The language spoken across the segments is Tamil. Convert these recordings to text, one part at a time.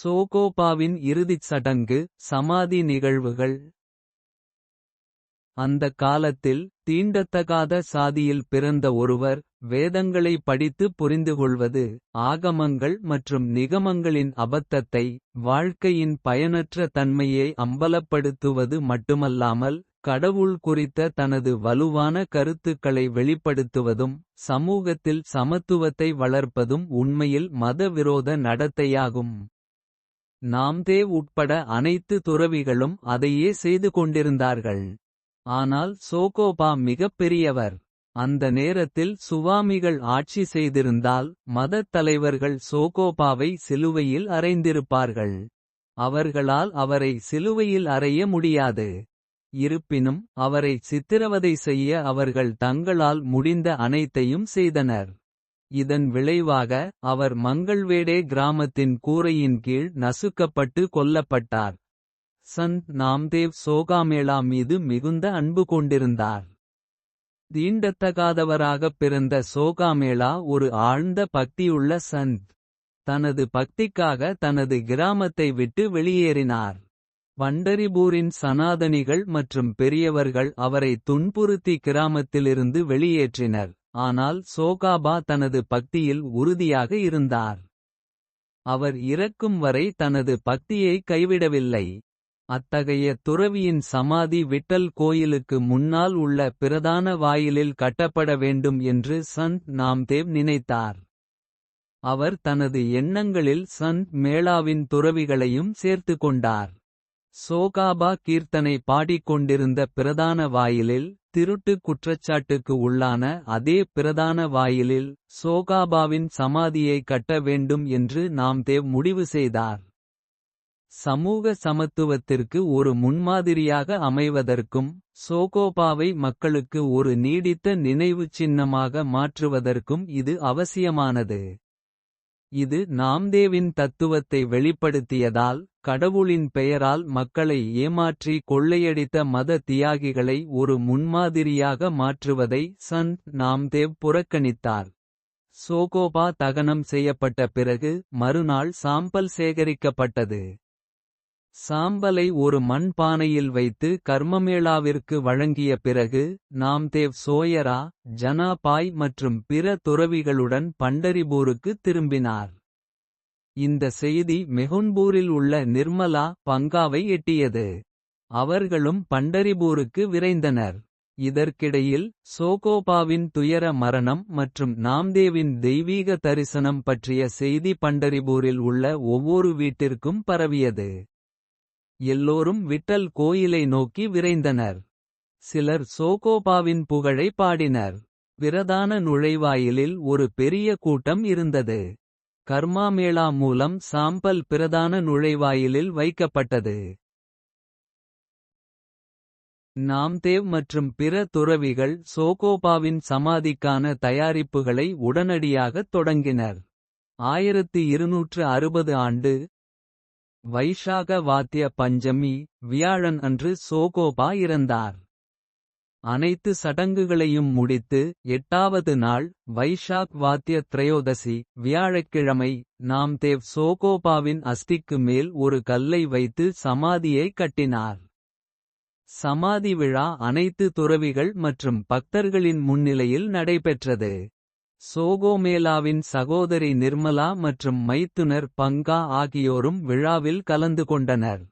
சோகோபாவின் இறுதிச் சடங்கு சமாதி நிகழ்வுகள். அந்த காலத்தில் தீண்டத்தகாத சாதியில் பிறந்த ஒருவர் வேதங்களை படித்து புரிந்துகொள்வது ஆகமங்கள் மற்றும் நிகமங்களின் அபத்தத்தை வாழ்க்கையின் பயனற்ற தன்மையை அம்பலப்படுத்துவது மட்டுமல்லாமல் கடவுள் குறித்த தனது வலுவான கருத்துக்களை வெளிப்படுத்துவதும் சமூகத்தில் சமத்துவத்தை வளர்ப்பதும் உண்மையில் மதவிரோத நடத்தையாகும். நாம்தேவ் உட்பட அனைத்து துறவிகளும் அதையே செய்து கொண்டிருந்தார்கள். ஆனால் சோகோபா மிகப் பெரியவர். அந்த நேரத்தில் சுவாமிகள் ஆட்சி செய்திருந்தால் மதத் தலைவர்கள் சோகோபாவை சிலுவையில் அறைந்திருப்பார்கள். அவர்களால் அவரை சிலுவையில் அறைய முடியாது. இருப்பினும் அவரை சித்திரவதை செய்ய அவர்கள் தங்களால் முடிந்த அனைத்தையும் செய்தனர். இதன் விளைவாக அவர் மங்கள்வேடே கிராமத்தின் கூரையின் கீழ் நசுக்கப்பட்டு கொல்லப்பட்டார். சந்த் நாம்தேவ் சோகாமேளா மீது மிகுந்த அன்பு கொண்டிருந்தார். தீண்டத்தகாதவராகப் பிறந்த சோகாமேளா ஒரு ஆழ்ந்த பக்தியுள்ள சந்த். தனது பக்திக்காக தனது கிராமத்தை விட்டு வெளியேறினார். பண்டரிபூரின் சனாதனிகள் மற்றும் பெரியவர்கள் அவரை துன்புறுத்தி கிராமத்திலிருந்து வெளியேற்றினர். ஆனால் சோகாபா தனது பக்தியில் உறுதியாக இருந்தார். அவர் இறக்கும் வரை தனது பக்தியை கைவிடவில்லை. அத்தகைய துறவியின் சமாதி விட்டல் கோயிலுக்கு முன்னால் உள்ள பிரதான வாயிலில் கட்டப்பட வேண்டும் என்று சந்த் நாம்தேவ் நினைத்தார். அவர் தனது எண்ணங்களில் சந்த் மேளாவின் துறவிகளையும் சேர்த்து கொண்டார். சோகாபா கீர்த்தனை பாடிக்கொண்டிருந்த பிரதான வாயிலில் திருட்டு குற்றச்சாட்டுக்கு உள்ளான அதே பிரதான வாயிலில் சோகாபாவின் சமாதியை கட்ட வேண்டும் என்று நாம்தேவ் முடிவு செய்தார். சமூக சமத்துவத்திற்கு ஒரு முன்மாதிரியாக அமைவதற்கும் சோகோபாவை மக்களுக்கு ஒரு நீடித்த நினைவுச் சின்னமாக மாற்றுவதற்கும் இது அவசியமானது. இது நாம்தேவின் தத்துவத்தை வெளிப்படுத்தியதால் கடவுளின் பெயரால் மக்களை ஏமாற்றி கொள்ளையடித்த மத தியாகிகளை ஒரு முன்மாதிரியாக மாற்றுவதை சந்த் நாம்தேவ் புறக்கணித்தார். சோகோபா தகனம் செய்யப்பட்ட பிறகு மறுநாள் சாம்பல் சேகரிக்கப்பட்டது. சாம்பலை ஒரு மண் பானையில் வைத்து கர்மமேளாவிற்கு வழங்கிய பிறகு நாம்தேவ் சோயரா ஜனா பாய் மற்றும் பிற துறவிகளுடன் பண்டரிபூருக்கு திரும்பினார். இந்த செய்தி மெகுன்பூரில் உள்ள நிர்மலா பங்காவை எட்டியது. அவர்களும் பண்டரிபூருக்கு விரைந்தனர். இதற்கிடையில் சோகோபாவின் துயர மரணம் மற்றும் நாம்தேவின் தெய்வீக தரிசனம் பற்றிய செய்தி பண்டரிபூரில் உள்ள ஒவ்வொரு வீட்டிற்கும் பரவியது. எல்லோரும் விட்டல் கோயிலை நோக்கி விரைந்தனர். சிலர் சோகோபாவின் புகழை பாடினர். பிரதான நுழைவாயிலில் ஒரு பெரிய கூட்டம் இருந்தது. கர்மாமேளா மூலம் சாம்பல் பிரதான நுழைவாயிலில் வைக்கப்பட்டது. நாம்தேவ் மற்றும் பிற துறவிகள் சோகோபாவின் சமாதிக்கான தயாரிப்புகளை உடனடியாகத் தொடங்கினர். ஆயிரத்து இருநூற்று அறுபது ஆண்டு வைஷாக வாத்திய பஞ்சமி வியாழன் அன்று சோகோபா இறந்தார். அனைத்து சடங்குகளையும் முடித்து எட்டாவது நாள் வைஷாக் வாத்திய திரையோதசி வியாழக்கிழமை நாம்தேவ் சோகோபாவின் அஸ்திக்கு மேல் ஒரு கல்லை வைத்து சமாதியை கட்டினார். சமாதி விழா அனைத்து துறவிகள் மற்றும் பக்தர்களின் முன்னிலையில் நடைபெற்றது. சோகோமேலாவின் சகோதரி நிர்மலா மற்றும் மைத்துனர் பங்கா ஆகியோரும் விழாவில் கலந்து கொண்டனர்.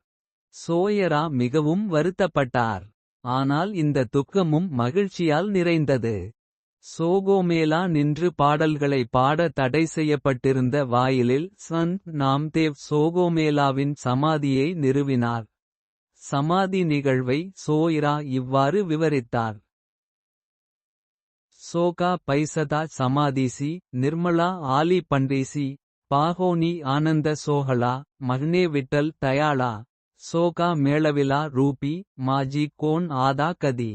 சோயரா மிகவும் வருத்தப்பட்டார். ஆனால் இந்த துக்கமும் மகிழ்ச்சியால் நிறைந்தது. சோகோமேலா நின்று பாடல்களை பாட தடை செய்யப்பட்டிருந்த வாயிலில் சந்த் நாம்தேவ் சோகோமேலாவின் சமாதியை நிறுவினார். சமாதி நிகழ்வை சோயிரா இவ்வாறு விவரித்தார். సోకా పైసద సమాధీసి నిర్మళ ఆలి పండేసి పాహోని ఆనంద సోహళ మహ్నే విఠల్ తయాళ సోకా మేళవిలా రూపి మాజీ కోన్ ఆదా కది.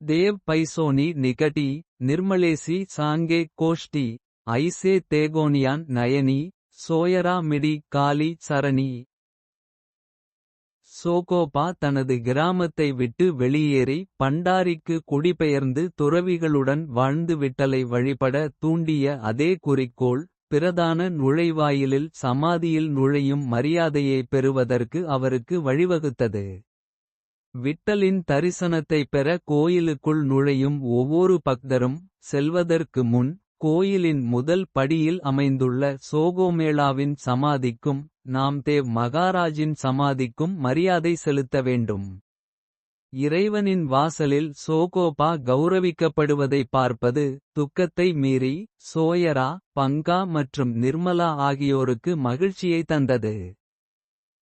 దేవ్ పైసోని నికటి నిర్మలేసి సాంగే కోష్టి ఐసే తేగోనియాన్ నయని సోయరా మిడి కాలి చరణి சோகோபா தனது கிராமத்தை விட்டு வெளியேறி பண்டாரிக்கு குடிபெயர்ந்து துறவிகளுடன் வாழ்ந்து விட்டலை வழிபட தூண்டிய அதே குறிக்கோள் பிரதான நுழைவாயிலில் சமாதியில் நுழையும் மரியாதையை பெறுவதற்கு அவருக்கு வழிவகுத்தது. விட்டலின் தரிசனத்தைப் பெற கோயிலுக்குள் நுழையும் ஒவ்வொரு பக்தரும். செல்வதற்கு முன் கோயிலின் முதல் படியில் அமைந்துள்ள சோகோமேளாவின் சமாதிக்கும். நாம் தேவ் மகாராஜின் சமாதிக்கும் மரியாதை செலுத்த வேண்டும். இறைவனின் வாசலில் சோகோபா கௌரவிக்கப்படுவதை பார்ப்பது. துக்கத்தை மீறி சோயரா பங்கா மற்றும் நிர்மலா ஆகியோருக்கு மகிழ்ச்சியை தந்தது.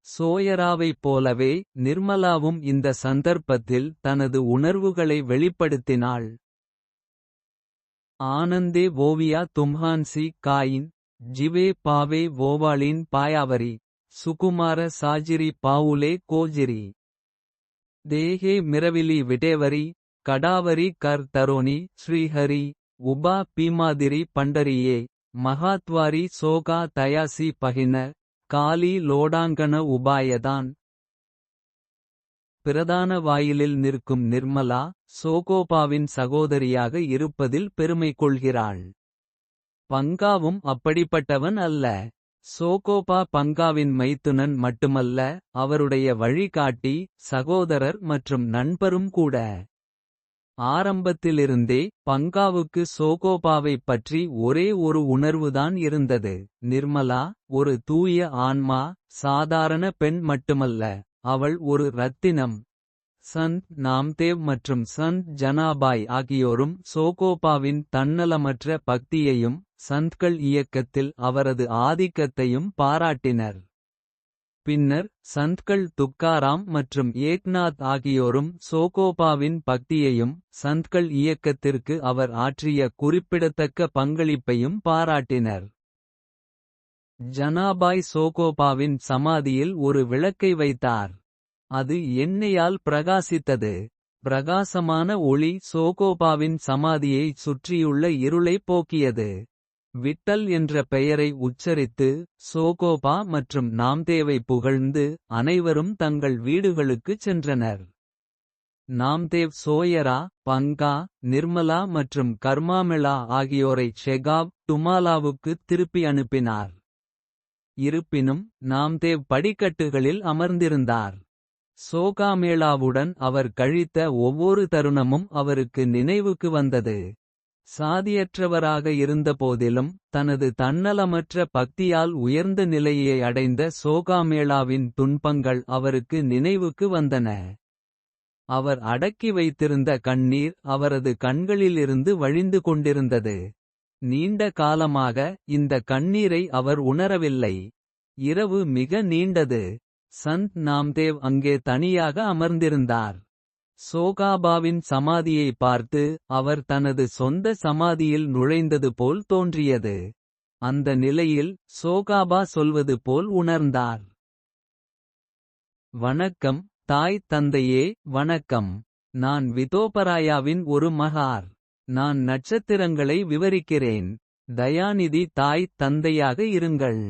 சோயராவைப் போலவே நிர்மலாவும் இந்த சந்தர்ப்பத்தில் தனது உணர்வுகளை வெளிப்படுத்தினாள். ஆனந்தே ஓவியா தும்ஹான்சி காயின் ஜிவே பாவே ஓவாளின் பாயாவரி. சுகுமார சாஜிரி பாவுலே கோஜிரி. தேகே மிரவிலி விடேவரி கடாவரி கர் தரோனி ஸ்ரீஹரி. உபா பீமாதிரி பண்டரியே மகாத்வாரி சோகா தயாசி பகின. காலி லோடாங்கன உபாயதான். பிரதான வாயிலில் நிற்கும் நிர்மலா. சோகோபாவின் சகோதரியாக இருப்பதில் பெருமை கொள்கிறாள். பங்காவும் அப்படிப்பட்டவன் அல்ல. சோகோபா பங்காவின் மைத்துனன் மட்டுமல்ல. அவருடைய வழிகாட்டி சகோதரர் மற்றும் நண்பரும் கூட. ஆரம்பத்திலிருந்தே பங்காவுக்கு சோகோபாவைப் பற்றி ஒரே ஒரு உணர்வுதான் இருந்தது. நிர்மலா ஒரு தூய ஆன்மா சாதாரண பெண் மட்டுமல்ல. அவள் ஒரு ரத்தினம். சந்த் நாம்தேவ் மற்றும் சந்த் ஜனாபாய் ஆகியோரும் சோகோபாவின் தன்னலமற்ற பக்தியையும். சந்த்கள் இயக்கத்தில் அவரது ஆதிக்கத்தையும் பாராட்டினர். பின்னர் சந்த்கள் துக்காராம் மற்றும் ஏக்நாத் ஆகியோரும் சோகோபாவின் பக்தியையும். சந்த்கள் இயக்கத்திற்கு அவர் ஆற்றிய குறிப்பிடத்தக்க பங்களிப்பையும் பாராட்டினர். ஜனாபாய் சோகோபாவின் சமாதியில் ஒரு விளக்கை வைத்தார். அது எண்ணெயால் பிரகாசித்தது. பிரகாசமான ஒளி சோகோபாவின் சமாதியை சுற்றியுள்ள இருளைப் போக்கியது. விட்டல் என்ற பெயரை உச்சரித்து சோகோபா மற்றும் நாம்தேவை புகழ்ந்து. அனைவரும் தங்கள் வீடுகளுக்குச் சென்றனர். நாம்தேவ் சோயரா பங்கா நிர்மலா மற்றும் கர்மாமிளா ஆகியோரை ஷெகாவ் டுமாலாவுக்கு திருப்பி அனுப்பினார். இருப்பினும் நாம்தேவ் படிக்கட்டுகளில் அமர்ந்திருந்தார். சோகாமேளாவுடன் அவர் கழித்த ஒவ்வொரு தருணமும் அவருக்கு நினைவுக்கு வந்தது. சாதியற்றவராக இருந்தபோதிலும் தனது தன்னலமற்ற பக்தியால் உயர்ந்த நிலையை அடைந்த சோகாமேளாவின் துன்பங்கள் அவருக்கு நினைவுக்கு வந்தன. அவர் அடக்கி வைத்திருந்த கண்ணீர் அவரது கண்களிலிருந்து வழிந்து கொண்டிருந்தது. நீண்ட காலமாக இந்த கண்ணீரை அவர் உணரவில்லை. இரவு மிக நீண்டது. சந்த் நாம்தேவ் அங்கே தனியாக அமர்ந்திருந்தார். சோகாபாவின் சமாதியை பார்த்து அவர் தனது சொந்த சமாதியில் நுழைந்தது போல் தோன்றியது. அந்த நிலையில் சோகாபா சொல்வது போல் உணர்ந்தார். வணக்கம் தாய் தந்தையே வணக்கம். நான் விதோபராயாவின் ஒரு மகார். நான் நட்சத்திரங்களை விவரிக்கிறேன். தயாநிதி தாய் தந்தையாக இருங்கள்.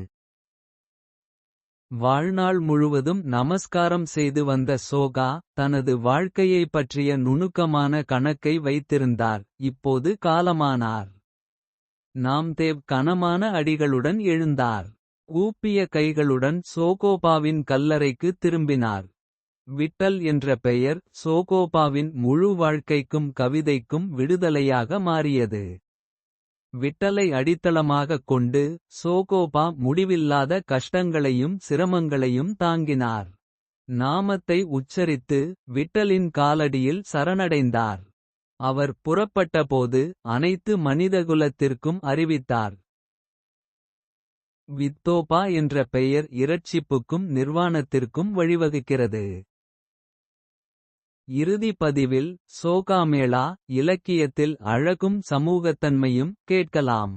வாழ்நாள் முழுவதும் நமஸ்காரம் செய்து வந்த சோகா. தனது வாழ்க்கையை பற்றிய நுணுக்கமான கணக்கை வைத்திருந்தார். இப்போது காலமானார். நாம்தேவ் கனமான அடிகளுடன் எழுந்தார். கூப்பிய கைகளுடன் சோகோபாவின் கல்லறைக்கு திரும்பினார். விட்டல் என்ற பெயர் சோகோபாவின் முழு வாழ்க்கைக்கும் கவிதைக்கும் விடுதலையாக மாறியது. விட்டலை அடித்தளமாகக் கொண்டு சோகோபா முடிவில்லாத கஷ்டங்களையும் சிரமங்களையும் தாங்கினார். நாமத்தை உச்சரித்து விட்டலின் காலடியில் சரணடைந்தார். அவர் புறப்பட்டபோது அனைத்து மனிதகுலத்திற்கும் அறிவித்தார். வித்தோபா என்ற பெயர் இரட்சிப்புக்கும் நிர்வாணத்திற்கும் வழிவகுக்கிறது. இறுதி பதிவில் சோகாமேளா இலக்கியத்தில் அழகும் சமூகத்தன்மையும் கேட்கலாம்.